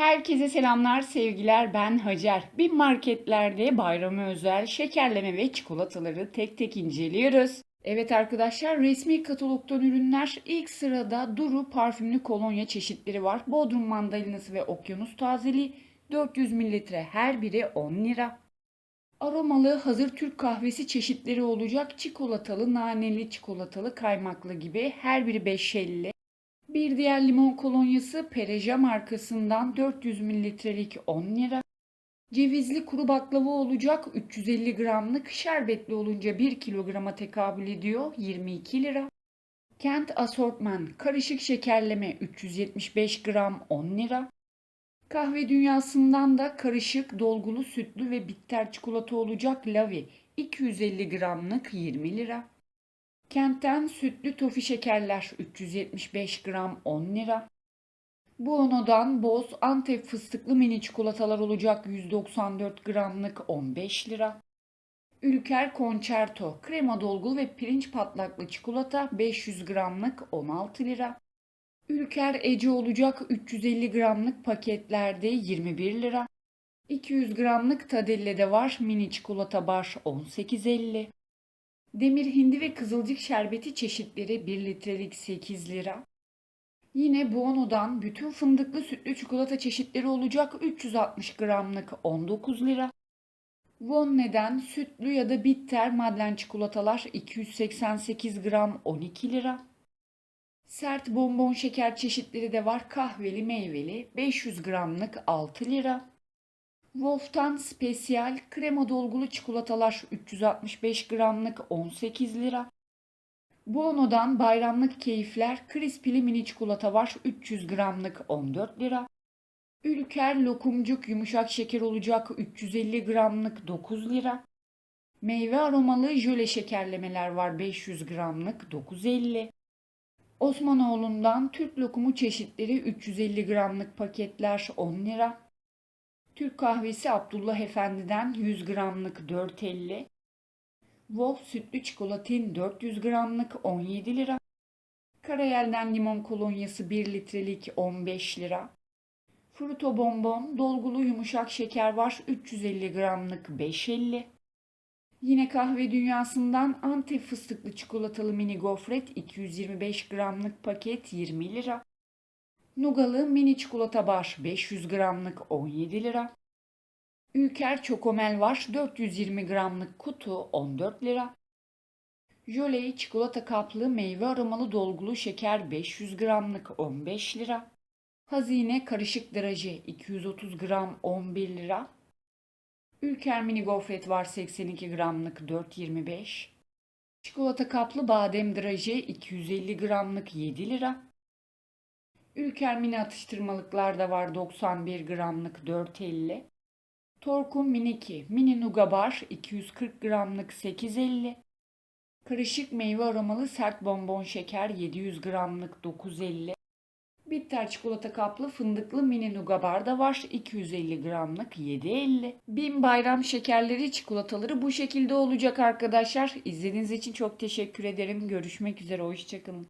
Herkese selamlar, sevgiler. Ben Hacer. Bir marketlerde bayrama özel şekerleme ve çikolataları tek tek inceliyoruz. Evet arkadaşlar, resmi katalogdan ürünler ilk sırada Duru parfümlü kolonya çeşitleri var. Bodrum mandalinası ve okyanus tazeli 400 mililitre her biri 10 lira. Aromalı hazır Türk kahvesi çeşitleri olacak. Çikolatalı, naneli, çikolatalı, kaymaklı gibi her biri 5.50. Bir diğer limon kolonyası Pereja markasından 400 mililitrelik 10 lira. Cevizli kuru baklava olacak 350 gramlık şerbetli olunca 1 kilograma tekabül ediyor 22 lira. Kent Assortman karışık şekerleme 375 gram 10 lira. Kahve dünyasından da karışık dolgulu sütlü ve bitter çikolata olacak Lavi 250 gramlık 20 lira. Kentten sütlü tofi şekerler 375 gram 10 lira. Buono'dan boz Antep fıstıklı mini çikolatalar olacak 194 gramlık 15 lira. Ülker Concerto krema dolgulu ve pirinç patlaklı çikolata 500 gramlık 16 lira. Ülker Ece olacak 350 gramlık paketlerde 21 lira. 200 gramlık Tadelle'de var mini çikolata bar 18.50. Demir hindi ve kızılcık şerbeti çeşitleri 1 litrelik 8 lira. Yine Buono'dan bütün fındıklı sütlü çikolata çeşitleri olacak 360 gramlık 19 lira. Vonne'den sütlü ya da bitter madlen çikolatalar 288 gram 12 lira. Sert bonbon şeker çeşitleri de var kahveli meyveli 500 gramlık 6 lira. Wolf'tan spesiyal krema dolgulu çikolatalar 365 gramlık 18 lira. Buono'dan bayramlık keyifler krispili mini çikolata var 300 gramlık 14 lira. Ülker lokumcuk yumuşak şeker olacak 350 gramlık 9 lira. Meyve aromalı jöle şekerlemeler var 500 gramlık 9.50. Osmanoğlu'ndan Türk lokumu çeşitleri 350 gramlık paketler 10 lira. Türk kahvesi Abdullah Efendi'den 100 gramlık 4.50. Wolf sütlü çikolatin 400 gramlık 17 lira. Karayel'den limon kolonyası 1 litrelik 15 lira. Fruto bonbon dolgulu yumuşak şeker var 350 gramlık 5.50. Yine kahve dünyasından Antep fıstıklı çikolatalı mini gofret 225 gramlık paket 20 lira. Nugalı mini çikolata bar 500 gramlık 17 lira. Ülker çokomel var 420 gramlık kutu 14 lira. Joley çikolata kaplı meyve aromalı dolgulu şeker 500 gramlık 15 lira. Hazine karışık draje 230 gram 11 lira. Ülker mini gofret var 82 gramlık 4.25. Çikolata kaplı badem draje 250 gramlık 7 lira. Ülker mini atıştırmalıklar da var 91 gramlık 4.50. Torkum Miniki mini nuga bar 240 gramlık 8.50. Karışık meyve aromalı sert bonbon şeker 700 gramlık 9.50. Bitter çikolata kaplı fındıklı mini nuga bar da var 250 gramlık 7.50. Bin bayram şekerleri çikolataları bu şekilde olacak arkadaşlar. İzlediğiniz için çok teşekkür ederim. Görüşmek üzere hoşçakalın.